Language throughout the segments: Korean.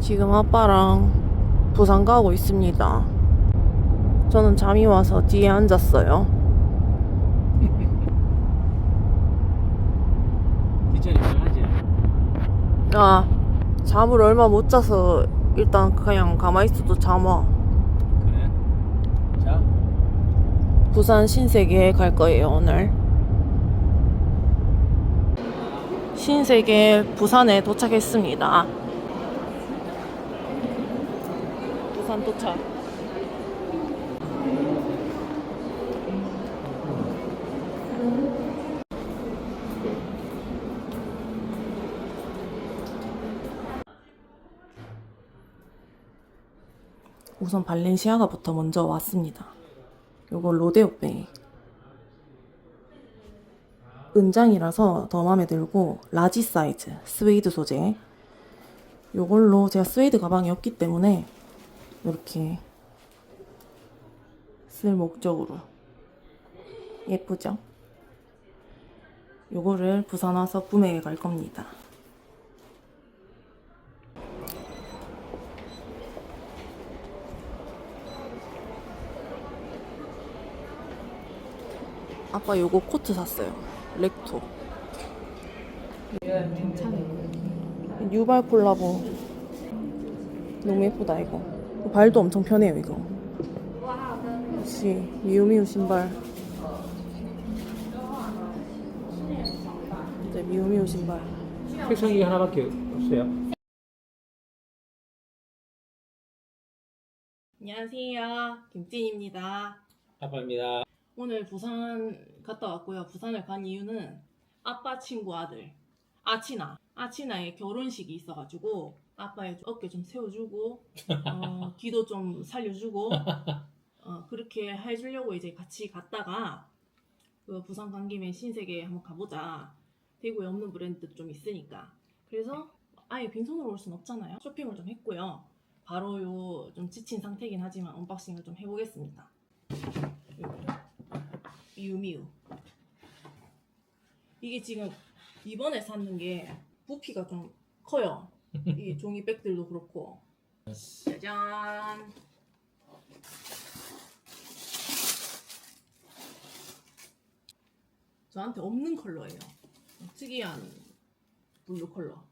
지금 아빠랑 부산 가고 있습니다. 저는 잠이 와서 뒤에 앉았어요. 뒷자리 편하지? 아, 잠을 얼마 못 자서 일단 그냥 가만히 있어도 잠아. 그래? 자, 부산 신세계에 갈 거예요, 오늘. 신세계 부산에 도착했습니다. 부산 도착. 우선 발렌시아가부터 먼저 왔습니다. 요거 로데오백. 은장이라서 더 마음에 들고 라지 사이즈 스웨이드 소재. 요걸로 제가 스웨이드 가방이 없기 때문에 이렇게 쓸 목적으로 예쁘죠? 요거를 부산 와서 구매해 갈 겁니다. 아빠 요거 코트 샀어요. 렉토. 뉴발 콜라보. 너무 예쁘다 이거. 발도 엄청 편해요 이거. 역시 미우미우 신발. 이제 미우미우 신발. 색상이 하나밖에 없어요. 안녕하세요. 김진입니다. 아빠입니다. 오늘 부산 갔다 왔고요. 부산을 간 이유는 아빠 친구 아들 아치나 아치나의 결혼식이 있어가지고 아빠의 어깨 좀 세워주고 어, 기도 좀 살려주고 어, 그렇게 해주려고 이제 같이 갔다가 그 부산 간 김에 신세계 한번 가보자. 대구에 없는 브랜드 좀 있으니까 그래서 아예 빈손으로 올 순 없잖아요. 쇼핑을 좀 했고요. 바로 요 좀 지친 상태긴 하지만 언박싱을 좀 해보겠습니다. 미우미우. 이게 지금 이번에 샀는 게 부피가 좀 커요. 이 종이백들도 그렇고. 짜잔. 저한테 없는 컬러예요. 특이한 블루 컬러.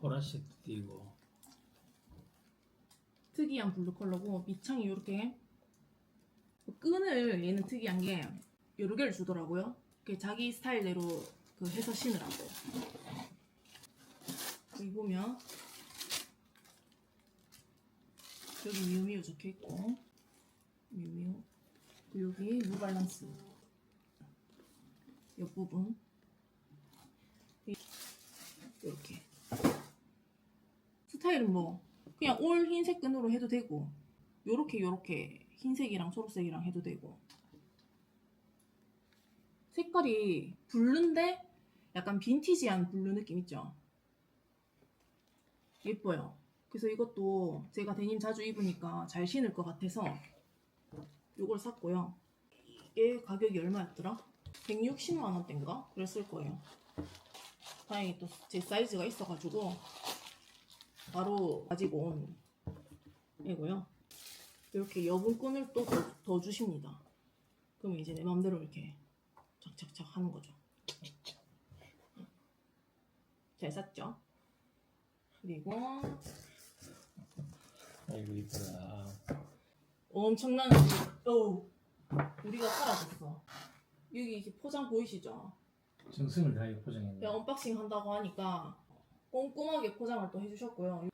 보라색도 띄고. 특이한 블루 컬러고 밑창이 이렇게 끈을 얘는 특이한 게 여러 개를 주더라고요. 그 자기 스타일대로 그 해서 신으라고. 여기 보면. 여기 미우미우 적혀 있고. 미우미우 여기 뉴발란스. 옆부분. 이렇게. 스타일은 뭐 그냥 올 흰색 끈으로 해도 되고 요렇게 요렇게 흰색이랑 초록색이랑 해도 되고. 색깔이 블루인데 약간 빈티지한 블루 느낌 있죠? 예뻐요. 그래서 이것도 제가 데님 자주 입으니까 잘 신을 것 같아서 요걸 샀고요. 이게 가격이 얼마였더라? 160만 원대인가? 그랬을 거예요. 다행히 또 제 사이즈가 있어가지고 바로 가지고 온 이고요. 이렇게 여분 끈을 또 더 주십니다. 그럼 이제 내 맘대로 이렇게 착착착 하는 거죠. 잘 샀죠? 그리고 아이고 이쁘다. 엄청난 어 우리가 사라졌어. 여기 이렇게 포장 보이시죠? 정성을 다해 포장했네. 언박싱 한다고 하니까 꼼꼼하게 포장을 또 해주셨고요.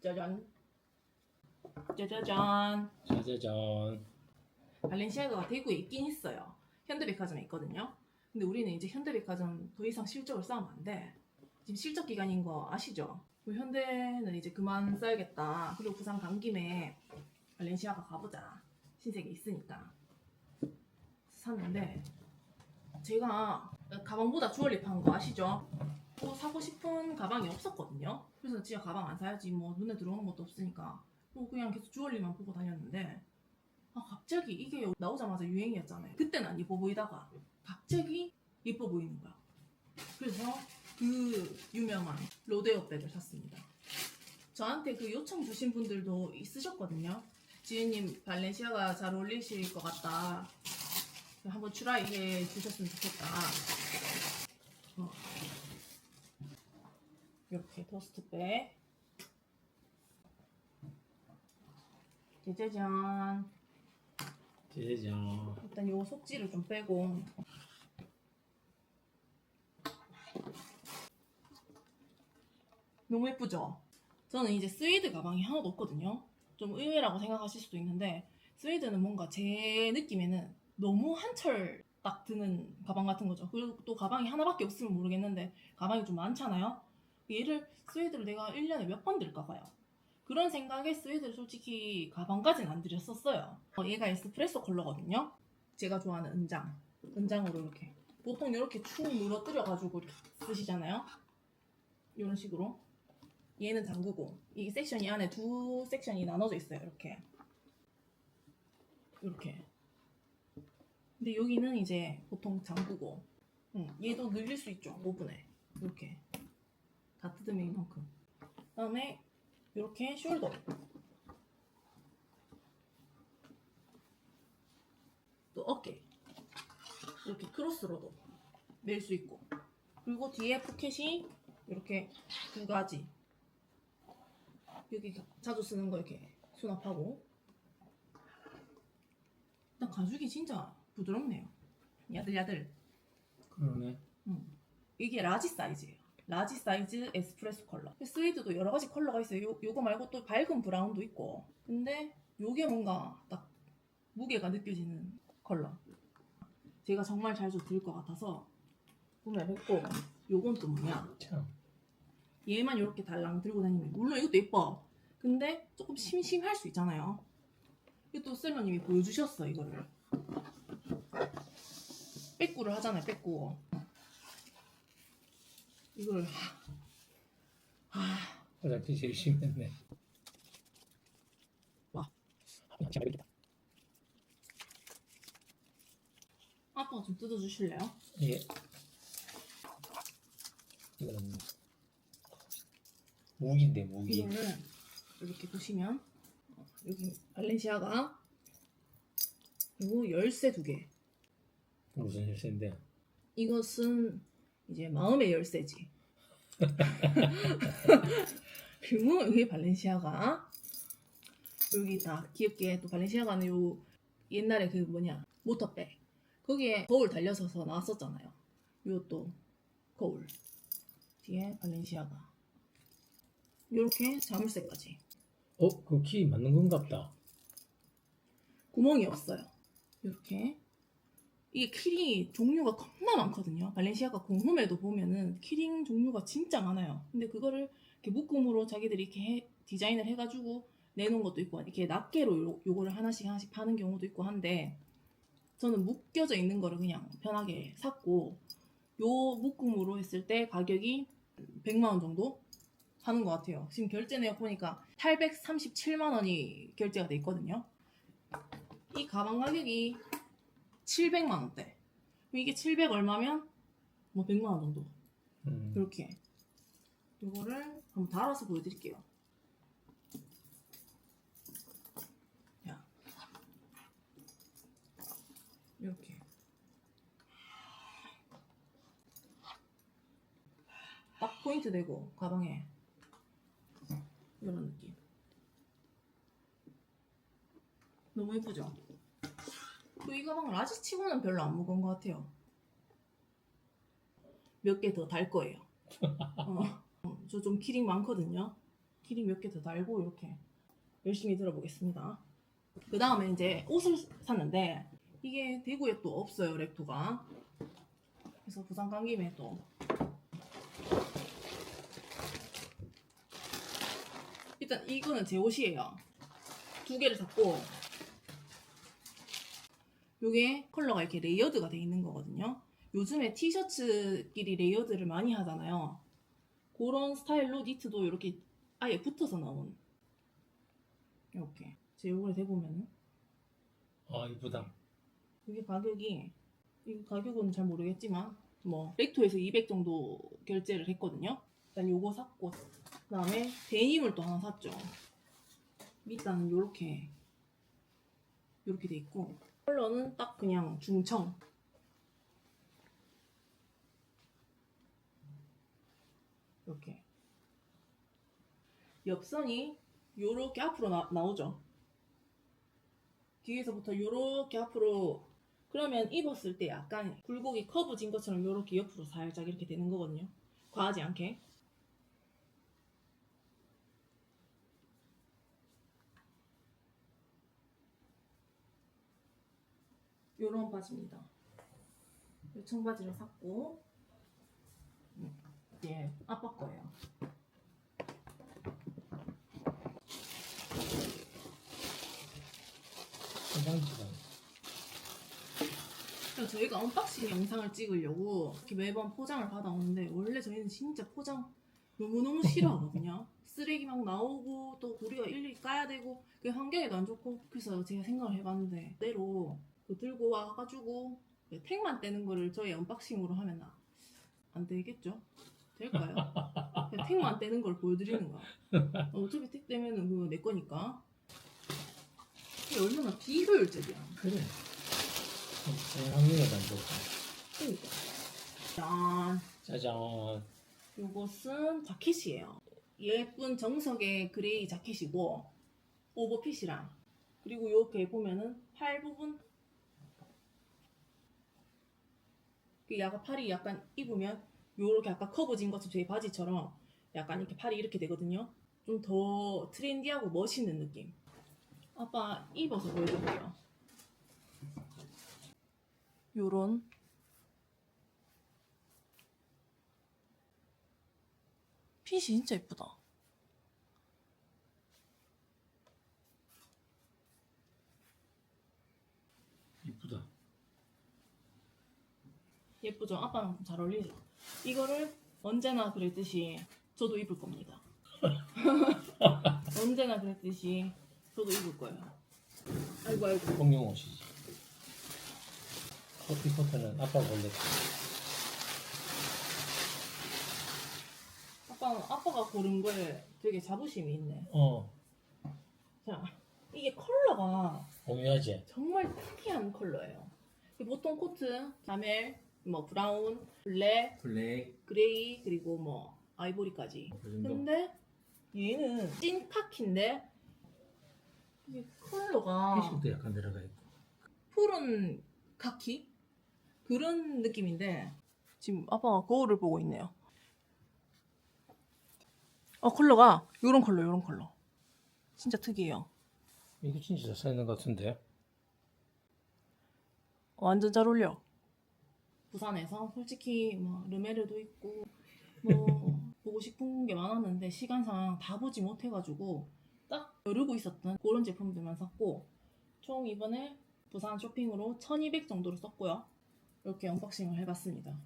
짜잔. 짜자잔. 짜자잔. 발렌시아가가 대구에 있긴 있어요. 현대백화점에 있거든요. 근데 우리는 이제 현대백화점 더 이상 실적을 쌓으면 안 돼. 지금 실적 기간인 거 아시죠? 그 현대는 이제 그만 써야겠다. 그리고 부산 간 김에 발렌시아가 가보자. 신세계 있으니까. 샀는데 제가 가방보다 주얼리 파는 거 아시죠? 또 사고 싶은 가방이 없었거든요. 그래서 진짜 가방 안 사야지 뭐 눈에 들어오는 것도 없으니까 뭐 그냥 계속 주얼리만 보고 다녔는데 아 갑자기 이게 나오자마자 유행이었잖아요. 그때는 안 예뻐 보이다가 갑자기 예뻐 보이는 거야. 그래서 그 유명한 로데오 백을 샀습니다. 저한테 그 요청 주신 분들도 있으셨거든요. 지은님 발렌시아가 잘 어울리실 것 같다. 한번 트라이 해 주셨으면 좋겠다. 어. 이렇게 토스트백. 짜자잔. 짜잔. 일단 요 속지를 좀 빼고 너무 예쁘죠? 저는 이제 스웨이드 가방이 하나도 없거든요. 좀 의외라고 생각하실 수도 있는데 스웨이드는 뭔가 제 느낌에는 너무 한철 딱 드는 가방 같은 거죠. 그리고 또 가방이 하나밖에 없으면 모르겠는데 가방이 좀 많잖아요. 얘를 스웨이드를 내가 1년에 몇 번 들까 봐요. 그런 생각에 스웨이드를 솔직히 가방까지는 안 들였었어요. 어, 얘가 에스프레소 컬러거든요. 제가 좋아하는 은장. 은장으로 이렇게. 보통 이렇게 축 물어뜨려가지고 이렇게 쓰시잖아요. 이런 식으로. 얘는 잠그고, 이 섹션이 안에 두 섹션이 나눠져 있어요. 이렇게. 이렇게. 근데 여기는 이제 보통 잠그고, 응, 얘도 늘릴 수 있죠. 오븐에. 이렇게. 다 뜯으면 이만큼. 그 다음에 이렇게 숄더. 또 어깨. 이렇게 크로스로도 멜수 있고. 그리고 뒤에 포켓이 이렇게 두 가지. 여기 자주 쓰는 거 이렇게 수납하고. 일단 가죽이 진짜 부드럽네요. 야들야들. 그러네. 음. 이게 라지 사이즈예요. 라지 사이즈 에스프레소 컬러. 스웨이드도 여러 가지 컬러가 있어요. 요, 요거 말고 또 밝은 브라운도 있고. 근데 요게 뭔가 딱 무게가 느껴지는 컬러. 제가 정말 자주 들것 같아서 구매했고 요건 또 뭐냐? 참. 얘만 이렇게 달랑 들고 다니면 물론 이것도 예뻐. 근데 조금 심심할 수 있잖아요. 이것도 셀러님이 보여주셨어 이거를. 빼꾸를 하잖아요. 빼꾸. 이걸 하, 하, 화장실 제일 심했네. 와. 잘 되겠다. 아빠가 좀 뜯어주실래요? 예. 이거는 무기인데 무기. 이거를 이렇게 보시면 어, 여기 발렌시아가 그리고 열쇠 두 개. 무슨 열쇠인데? 이것은 이제 마음의 열쇠지. 그리고 여기 발렌시아가 여기 다 귀엽게 또 발렌시아가는 요 옛날에 그 뭐냐 모터백 거기에 거울 달려서서 나왔었잖아요. 요 또 거울 뒤에 발렌시아가 요렇게 자물쇠까지 어, 그 키 맞는 건갑다. 구멍이 없어요. 이렇게 이게 키링 종류가 겁나 많거든요. 발렌시아가 공홈에도 보면은 키링 종류가 진짜 많아요. 근데 그거를 이렇게 묶음으로 자기들이 이렇게 해- 디자인을 해가지고 내놓은 것도 있고 이렇게 낱개로 요, 요거를 하나씩 하나씩 파는 경우도 있고 한데 저는 묶여져 있는 거를 그냥 편하게 샀고 요 묶음으로 했을 때 가격이 100만 원 정도 하는 것 같아요. 지금 결제 내역 보니까 837만 원이 결제가 돼 있거든요. 이 가방 가격이 700만 원대. 이게 700 얼마면 뭐 100만 원 정도. 음. 이렇게. 이거를 한번 달아서 보여드릴게요. 자, 이렇게. 딱 포인트 되고 가방에 이런 느낌. 너무 예쁘죠? 또이 가방 라지 치고는 별로 안 무거운 것 같아요. 몇 개 더 달 거예요. 어, 저 좀 키링 많거든요. 키링 몇 개 더 달고 이렇게 열심히 들어보겠습니다. 그 다음에 이제 옷을 샀는데 이게 대구에 또 없어요 랩토가. 그래서 부산 간 김에 또 일단 이거는 제 옷이에요. 두 개를 샀고 요게 컬러가 이렇게 레이어드가 돼 있는 거거든요. 요즘에 티셔츠끼리 레이어드를 많이 하잖아요. 그런 스타일로 니트도 이렇게 아예 붙어서 나온 이렇게 제 얼굴에 대보면은 아, 이쁘다. 이게 가격이 이 가격은 잘 모르겠지만 뭐 렉토에서 200 정도 결제를 했거든요. 일단 요거 샀고 그 다음에 데님을 또 하나 샀죠. 밑단은 요렇게 요렇게 돼 있고 컬러는 딱 그냥 중청. 이렇게 옆선이 요렇게 앞으로 나, 나오죠. 뒤에서부터 요렇게 앞으로 그러면 입었을 때 약간 굴곡이 커브 진 것처럼 요렇게 옆으로 살짝 이렇게 되는 거거든요. 과하지 않게. 요런 바지입니다. 요 청바지를 샀고 음, 예, 아빠 거예요. 그래서 저희가 언박싱 영상을 찍으려고 이렇게 매번 포장을 받아오는데 원래 저희는 진짜 포장 너무너무 싫어하거든요. 쓰레기 막 나오고 또 우리가 일일이 까야 되고 그게 환경에도 안 좋고 그래서 제가 생각을 해봤는데 그대로 그 들고 와가지고 그 택만 떼는 거를 저희 언박싱으로 하면 아- 안 되겠죠? 될까요? 그냥 택만 떼는 걸 보여드리는 거야. 어차피 택 떼면은 그거 내 거니까. 이게 얼마나 비효율적이야. 그래. 확률이 안 좋고. 그러니까. 짠. 짜잔. 요것은 자켓이에요. 예쁜 정석의 그레이 자켓이고 오버핏이랑 그리고 이렇게 보면은 팔 부분 그 약간 팔이 약간 입으면 요렇게 약간 커브진 것처럼 저희 바지처럼 약간 이렇게 팔이 이렇게 되거든요. 좀 더 트렌디하고 멋있는 느낌. 아빠 입어서 보여줄게요. 요런 핏이 진짜 예쁘다. 예쁘죠? 아빠랑 잘 어울리죠? 이거를 언제나 그랬듯이 저도 입을 겁니다. 언제나 그랬듯이 저도 입을 거예요. 아이고 아이고. 공룡 옷이지. 커피 포트는 아빠가 원래 아빠는 아빠가 고른 거에 되게 자부심이 있네. 어 자, 이게 컬러가 오묘하지. 정말 특이한 컬러예요. 보통 코트, 자멜, 뭐 브라운, 블랙, 블랙 그레이 그리고 뭐 아이보리까지. 그 정도. 근데 얘는 찐 카키인데 이게 컬러가 회색도 약간 들어가 있고. 푸른 카키 그런 느낌인데 지금 아빠가 거울을 보고 있네요. 어 컬러가 요런 컬러 요런 컬러 진짜 특이해요. 이거 진짜 잘 쓰는 것 같은데. 완전 잘 어울려. 부산에서 솔직히 뭐 르메르도 있고 뭐 보고 싶은 게 많았는데 시간상 다 보지 못해가지고 딱 여르고 있었던 그런 제품들만 샀고 총 이번에 부산 쇼핑으로 1200 정도를 썼고요. 이렇게 언박싱을 해봤습니다.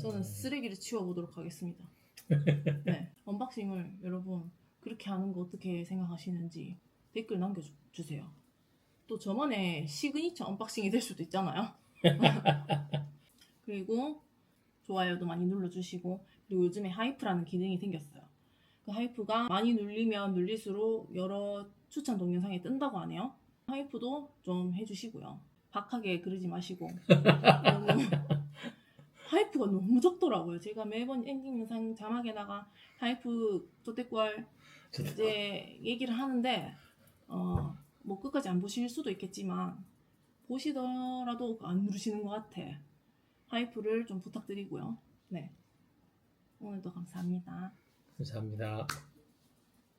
저는 쓰레기를 치워보도록 하겠습니다. 네, 언박싱을 여러분 그렇게 하는 거 어떻게 생각하시는지 댓글 남겨주세요. 또 저만의 시그니처 언박싱이 될 수도 있잖아요. 그리고 좋아요도 많이 눌러주시고 그리고 요즘에 하이프라는 기능이 생겼어요. 그 하이프가 많이 눌리면 눌릴수록 여러 추천 동영상에 뜬다고 하네요. 하이프도 좀 해주시고요. 박하게 그러지 마시고 너무 하이프가 너무 적더라고요. 제가 매번 엔딩 영상 자막에다가 하이프 조태꿀 이제 얘기를 하는데 어, 뭐 끝까지 안 보실 수도 있겠지만 보시더라도 안 누르시는 것 같아. 하이프를 좀 부탁드리고요. 네. 오늘도 감사합니다. 감사합니다.